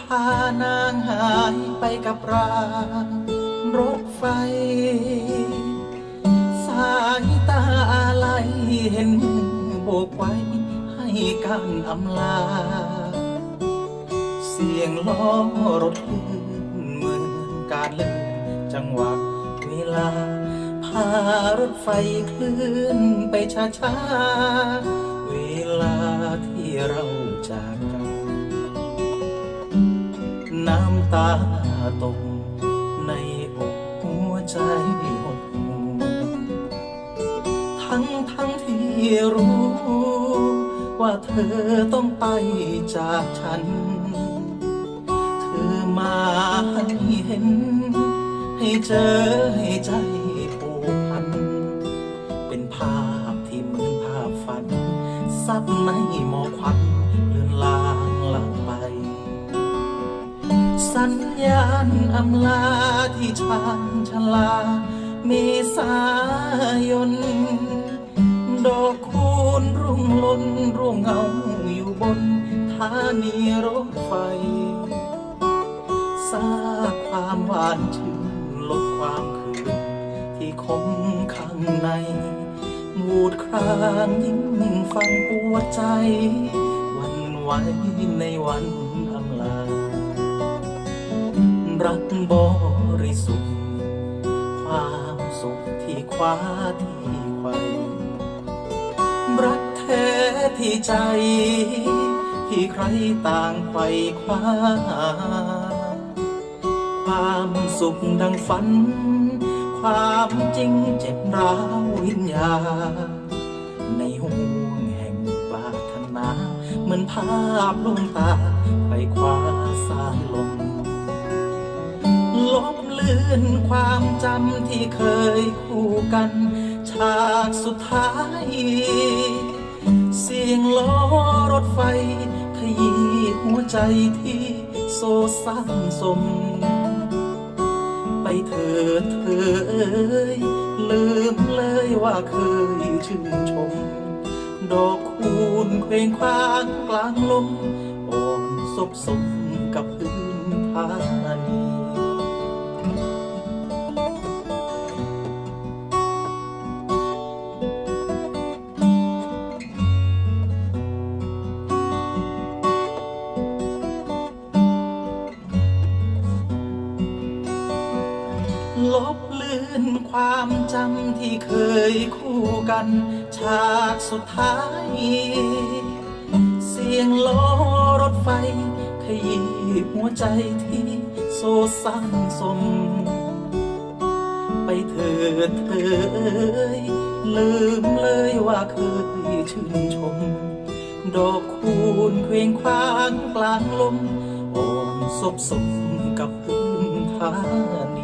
พานางหายไปกับรางรถไฟ สายตาอะไรเห็นโบกไว้ให้การอำลา เสียงล้อรถลื่นเหมือนการเลื่อนจังหวะเวลา พารถไฟเคลื่อนไปช้าๆ เวลาที่เราจากกัน น้ำตาตกในอกหัวใจหดหูทั้งทั้งที่รู้ ว่าเธอต้องไปจากฉัน เธอมาให้เห็น ให้เจอให้ใจผูกพัน เป็นภาพที่เหมือนภาพฝันซับในหมอกควันาณอำลาที่ชานชลา เมษายน ดอกคูณรุ่งลนร่วงเงาอยู่บนธานีรถไฟซากความหวานชื่นลดความคืนที่คมข้างในมูดครางยิ่งฟังปวดใจ วันไหวในวัน รักบริสุทธิ์ ความสุขที่คว้าที่ไขวรักแท้ที่ใจ ที่ใครต่างไขวคว้า ความสุขดังฝัน ความจริงเจ็บร้าววิญญาในห่วงแห่งปรารถนา เหมือนภาพลวงตาไปคว้าสายลม ลบเลือนความจำที่เคยคู่กันฉากสุดท้าย เสียงล้อรถไฟ ขยี้หัวใจที่โซซังสม ไปเถิดเธอเอ้ยลืมเลยว่าเคยชื่นชม ดอกคูณเคว้งคว้างกลางลมอ่อนศพสมกับพื้นธานี ลบเลือนความจำที่เคยคู่กันฉากสุดท้าย เสียงล้อรถไฟ ขยี้หัวใจที่โซซังสม ไปเถิดเธอเอ้ยลืมเลยว่าเคยชื่นชม ดอกคูณเคว้งคว้างกลางลมอ่อนศพสมกับพื้นธานี